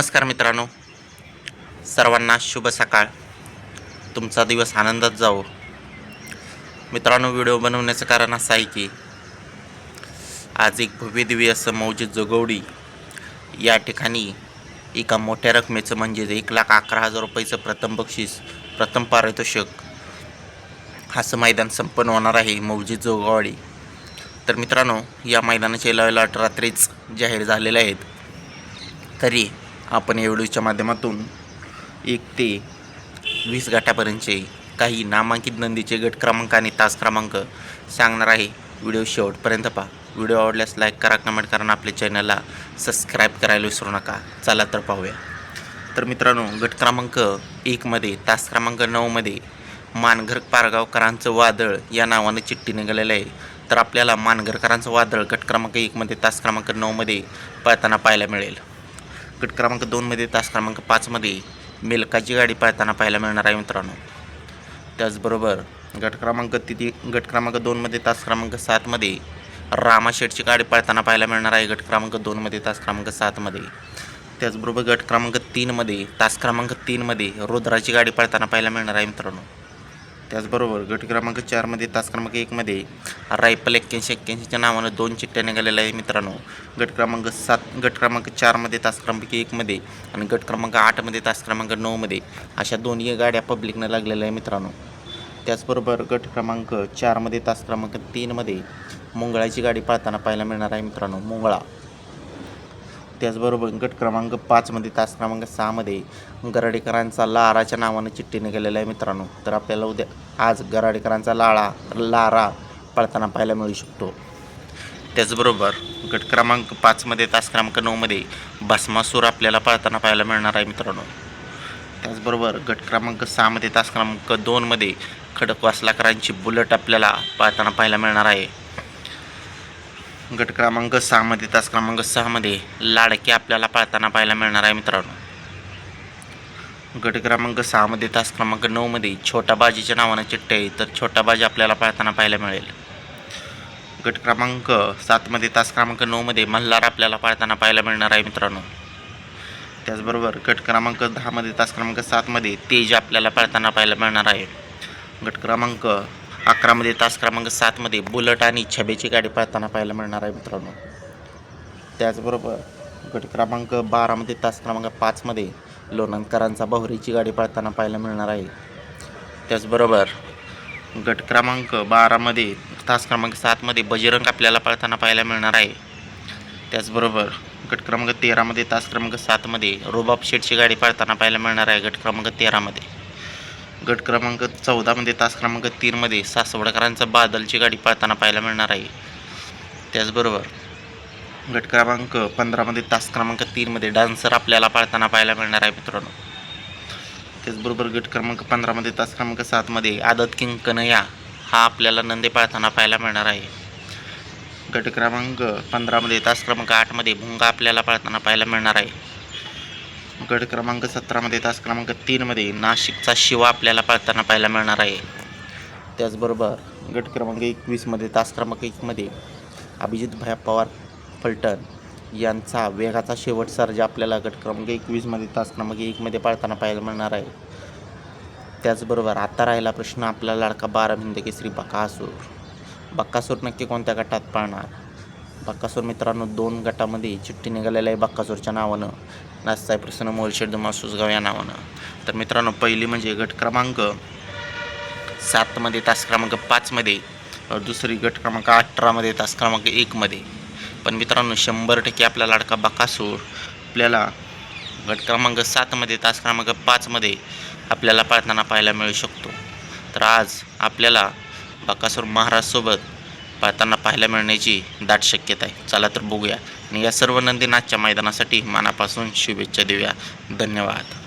नमस्कार मित्रांनो. सर्वांना शुभ सकाळ. तुमचा दिवस आनंदात जावो. मित्रांनो व्हिडिओ बनवण्याचं कारण असं आहे की आज एक भव्यदिव्य असं मौजे जोगवडी या ठिकाणी एका मोठ्या रकमेचं म्हणजे एक लाख अकरा हजार रुपयाचं प्रथम बक्षीस प्रथम पारितोषिक असं मैदान संपन्न होणार आहे मौजे जोगवाडी. तर मित्रांनो या मैदानाचे लॉट रात्रीच जाहीर झालेले आहेत. तरी आपण या व्हिडिओच्या माध्यमातून एक ते वीस गटापर्यंतचे काही नामांकित नंदीचे गट क्रमांक आणि तास क्रमांक सांगणार आहे. व्हिडिओ शेवटपर्यंत पहा. व्हिडिओ आवडल्यास लाईक करा कमेंट करा आणि आपल्या चॅनलला सबस्क्राईब करायला विसरू नका. चला तर पाहूया. तर मित्रांनो गट क्रमांक एकमध्ये तास क्रमांक नऊमध्ये मानघर पारगावकरांचं वादळ या नावानं चिठ्ठी निघालेलं आहे. तर आपल्याला मानघरकरांचं वादळ गट क्रमांक एकमध्ये तास क्रमांक नऊमध्ये पळताना पाहायला मिळेल. गट क्रमांक दोनमध्ये तास क्रमांक पाचमध्ये मेलकाची गाडी पाळताना पाहायला मिळणार आहे मित्रांनो. त्याचबरोबर गट क्रमांक तिथे गट क्रमांक दोनमध्ये तास क्रमांक सातमध्ये रामाशेठची गाडी पाळताना पाहायला मिळणार आहे गट क्रमांक दोनमध्ये तास क्रमांक सातमध्ये त्याचबरोबर गट क्रमांक तीनमध्ये तास क्रमांक तीनमध्ये रुद्राची गाडी पाळताना पाहायला मिळणार आहे मित्रांनो. त्याचबरोबर गट क्रमांक चारमध्ये तास क्रमांक एकमध्ये रायफल एक्क्याऐंशी एक्क्याऐंशीच्या नावानं दोन चिठ्ठ्या निघालेल्या आहे मित्रांनो. गट क्रमांक सात गट क्रमांक चारमध्ये तास क्रमांक एकमध्ये आणि गट क्रमांक आठमध्ये तास क्रमांक नऊमध्ये अशा दोन्ही गाड्या पब्लिकनं लागलेल्या आहे मित्रांनो. त्याचबरोबर गट क्रमांक चारमध्ये तास क्रमांक तीनमध्ये मुंगळाची गाडी पाळताना पाहायला मिळणार आहे मित्रांनो मुंगळा. त्याचबरोबर गट क्रमांक पाचमध्ये तास क्रमांक सहामध्ये गराडेकरांचा लाराच्या नावानं चिठ्ठी गेलेला आहे मित्रांनो. तर आपल्याला उद्या आज गराडेकरांचा लाळा लारा पळताना पाहायला मिळू शकतो. त्याचबरोबर गट क्रमांक पाचमध्ये तास क्रमांक नऊमध्ये भस्मासूर आपल्याला पळताना पाहायला मिळणार आहे मित्रांनो. त्याचबरोबर गट क्रमांक सहामध्ये तास क्रमांक दोनमध्ये खडकवासलाकरांची बुलट आपल्याला पळताना पाहायला मिळणार आहे. गट क्रमांक सहामध्ये तास क्रमांक सहामध्ये लाडके आपल्याला पाळताना पाहायला मिळणार आहे मित्रांनो. गट क्रमांक सहामध्ये तास क्रमांक नऊमध्ये छोटा बाजीच्या नावानं चिट्टे आहे तर छोटा बाजी आपल्याला पाळताना पाहायला मिळेल. गट क्रमांक सातमध्ये तास क्रमांक नऊमध्ये मल्हार आपल्याला पाळताना पाहायला मिळणार आहे मित्रांनो. त्याचबरोबर गट क्रमांक दहामध्ये तास क्रमांक सातमध्ये तेज आपल्याला पाळताना पाहायला मिळणार आहे. गट क्रमांक अकरामध्ये तास क्रमांक सातमध्ये बुलट आणि छबेची गाडी पाळताना पाहायला मिळणार आहे मित्रांनो. त्याचबरोबर गट क्रमांक बारामध्ये तास क्रमांक पाचमध्ये लोणंदकरांचा बहुरीची गाडी पाळताना पाहायला मिळणार आहे. त्याचबरोबर गट क्रमांक बारामध्ये तास क्रमांक सातमध्ये बजरंग आपल्याला पाळताना पाहायला मिळणार आहे. त्याचबरोबर गट क्रमांक तेरामध्ये तास क्रमांक सातमध्ये रोबाब शेटची गाडी पाळताना पाहायला मिळणार आहे गट क्रमांक तेरामध्ये गट क्रमांक चौदामध्ये तास क्रमांक तीनमध्ये सासवडकरांचा बादलची गाडी पाळताना पाहायला मिळणार आहे. त्याचबरोबर गट क्रमांक पंधरामध्ये तास क्रमांक तीनमध्ये डान्सर आपल्याला पाळताना पाहायला मिळणार आहे मित्रांनो. त्याचबरोबर गट क्रमांक पंधरामध्ये तास क्रमांक सातमध्ये आदत किंग कनया हा आपल्याला नंदे पाळताना पाहायला मिळणार आहे. गट क्रमांक पंधरामध्ये तास क्रमांक आठमध्ये भुंगा आपल्याला पाळताना पाहायला मिळणार आहे. गट क्रमांक सतरामध्ये तास क्रमांक तीनमध्ये नाशिकचा शिवा आपल्याला पाळताना पाहायला मिळणार आहे. त्याचबरोबर गट क्रमांक एकवीसमध्ये तास क्रमांक एकमध्ये अभिजित भया पवार फलटण यांचा वेगाचा शेवट सर्ज आपल्याला गट क्रमांक एकवीसमध्ये तास क्रमांक एकमध्ये पाळताना पाहायला मिळणार आहे. त्याचबरोबर आता राहिला प्रश्न आपला लाडका बारा भिंद केसरी बकासूर. बक्कासूर नक्की कोणत्या गटात पाळणार? बक्कासूर मित्रांनो दोन गटामध्ये चिठ्ठी निघालेल्या आहे बक्कासूरच्या नावानं. नाचसाई प्रसन्न मोलशेड दुमा सुसगाव या नावानं. तर मित्रांनो पहिली म्हणजे गट क्रमांक सातमध्ये तास क्रमांक पाचमध्ये दुसरी गट क्रमांक अठरामध्ये तास क्रमांक एकमध्ये पण मित्रांनो शंभर टक्के आपला लाडका बकासूर आपल्याला गट क्रमांक सातमध्ये तास क्रमांक पाचमध्ये आपल्याला पाळताना पाहायला मिळू शकतो. तर आज आपल्याला बकासूर महाराजसोबत पाहताना पाहायला मिळण्याची दाट शक्यता आहे. चला तर बघूया. आणि या सर्व नंदीनाथच्या मैदानासाठी मनापासून शुभेच्छा देऊया. धन्यवाद.